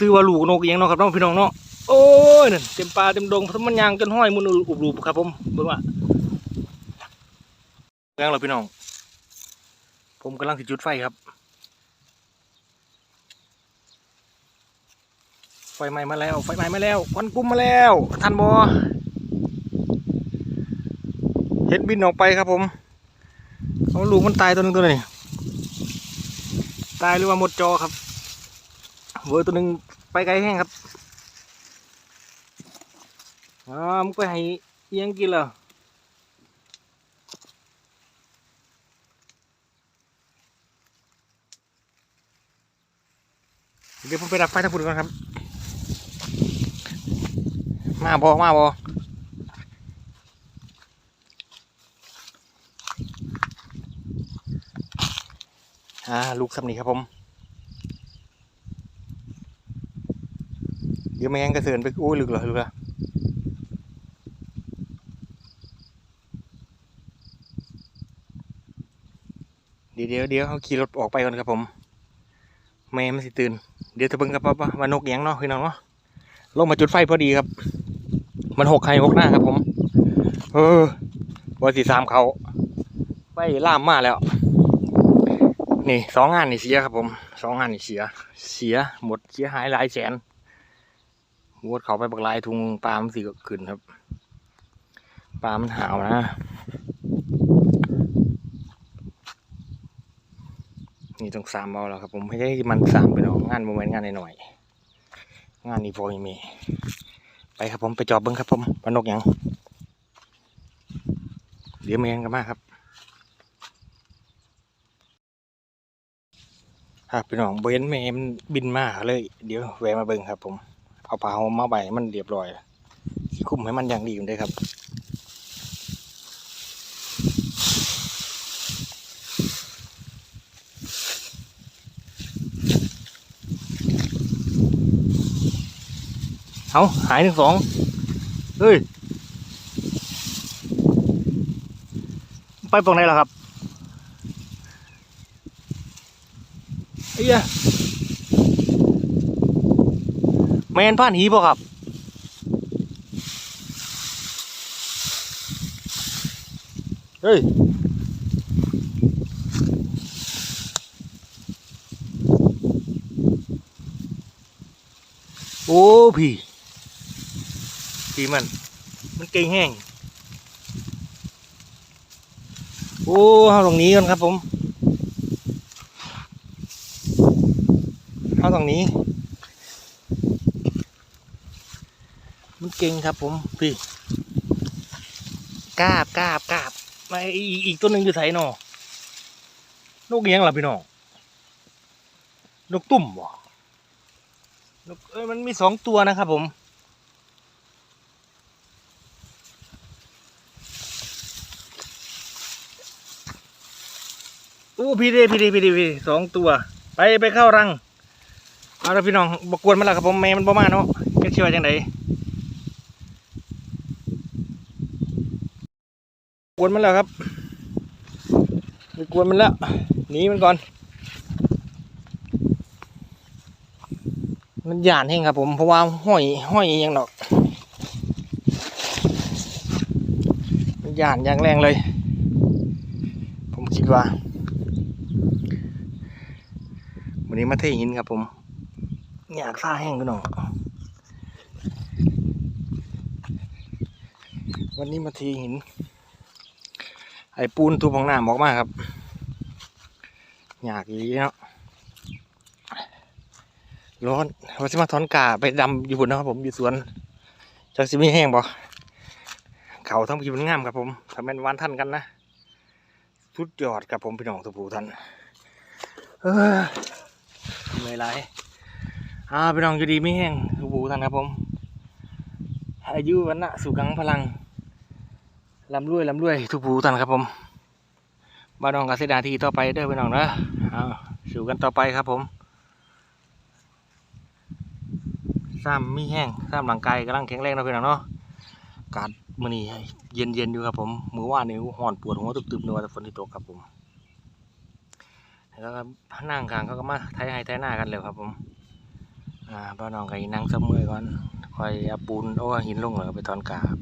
ซื้อว่าลูกนกเอียงเนาะครับน้องพี่น้องเนาะโอ้ยนั่นเต็มป่าเต็มดงมันยางจนห้อยมุนอุบรูปครับผมเบิ่งว่าแรงเราพี่น้อง ผมกำลังสิจุดไฟครับ ไฟไหม้มาแล้ว ไฟไหม้มาแล้วควันกุ้มมาแล้วทันบอเห็ดบินออกไปครับผมเอาลูกมันตายตัวนึงตัวนี้ตายหรือว่าหมดจอครับ วอร์ตัวหนึ่งไปไกลแห้งครับอ่ามึงไปให้เอียงกินเหรอเดี๋ยวผมไปดับไฟทั้งพุ่นก่อนครับ มาบอมาบออ่าลูกสำนีครับผม เดี๋ยวแมงกระเสือนไปโอ้ลึกเหรอลึกเหรอเดี๋ยวเดี๋ยวเดี๋ยวเขาขี่รถออกไปก่อนครับผม แม่มันสิตื่น เดี๋ยวจะเบิ่งกับว่าว่านกเอียงเนาะคือน้องเนาะลงมาจุดไฟพอดีครับ มันหกใครหกหน้าครับผม เออบอสีสามเขาไฟล่ามมาแล้ว นี่สองงานนี่เสียครับผมสองงานนี่เสีย เสียหมดเสียหายหลายแสน วดเขาไปบักลายทุงปลามันสีก็ขึ้นครับปลามันหาวนะ นี่ต้องสามเอาแล้วครับ ผมไม่ใช่มันสามไปหรอกงานโมเมนต์งานหน่อยงานนี้พอยังมีไปครับผมไปจอบเบิ้งครับผมปลานกยังเดี๋ยวแมงกันมากครับครับพี่น้องเบนแมมันบินมาเลย เดี๋ยวแวะมาเบิ้งครับผม เอาผ้าห่มมาใบมันเรียบร้อยสิคุมให้มันอย่างดีอยู่เลยครับเอาหายหนึ่งสองเฮ้ย ไปตรงไหนล่ะครับไอ้เหี้ย แมนผ่านหีป่ะครับ เฮ้ยโอ้พี่พี่มัน มันเก่งแห้ง โอ้เอาตรงนี้ก่อนครับผมเอาตรงนี้ มันเก่งครับผมพี่กาบกาบกาบมาอีกอีกตัวหนึ่งอยู่ไสนอนกเลี้ยงเหรอพี่น้องนกตุ่มบ่นกเอ้ยมันมีสองตัวนะครับผมอู้พี่เดพี่เดพี่เดพี่สองตัว ไปไปเข้ารัง เอาละพี่น้องบกวนมันละครับผมแม่มันประมาณเนาะเก็เชื่อจังได กวนมันแล้วครับไปกวนมันแล้วหนีมันก่อน มันหยานแห้งครับผมเพราะว่าห้อยห้อยอหยังดอก มันหยานอย่างแรงเลย ผมคิดว่า วันนี้มาเทหินครับผมอยากซ่าแห้งกันหน่อยวันนี้มาเทหิน ไอ้ปูนทุบของหน้ำออกมาครับอยากอีเนาะร้อนว่าสิมาถอนกาไปดำอยู่บนนะครับผมอยู่สวนจากสิมีแห้งบ่เขาทั้งพีมันงามครับผมทำเป็นวันท่านกันนะสุดยอดครับผมพี่น้องทุกผู้ท่านเออเหนื่อยอ่าพี่น้องอยู่ดีไม่แห้งทุกผู้ท่านครับผมอายุวันนะสุขังพลัง ลำรวยลำรวยทุกผู้ท่านครับผมบ้านน้องกเกษตรนาทีต่อไปเด้อพี่น้องนะเอาสู่กันต่อไปครับผมซ้ำมีแห้งซ้ำหลังกายกำลังแข็งแรงนะพี่น้องเนาะกาศมื้อนี้เย็นเย็นอยู่ครับผมมือว่านี่ห่อนปวดหัวตึบๆเนื้อแต่ฝนที่ตกครับผมแล้วก็นั่งกลางเขาก็มาไทยให้ไทยหน้ากันเลยครับผมอ่าป้าน้องก็อีนั่งซับมือก่อนคอยเอาปูนโอ้หินลงแล้วก็ไปถอนกาบ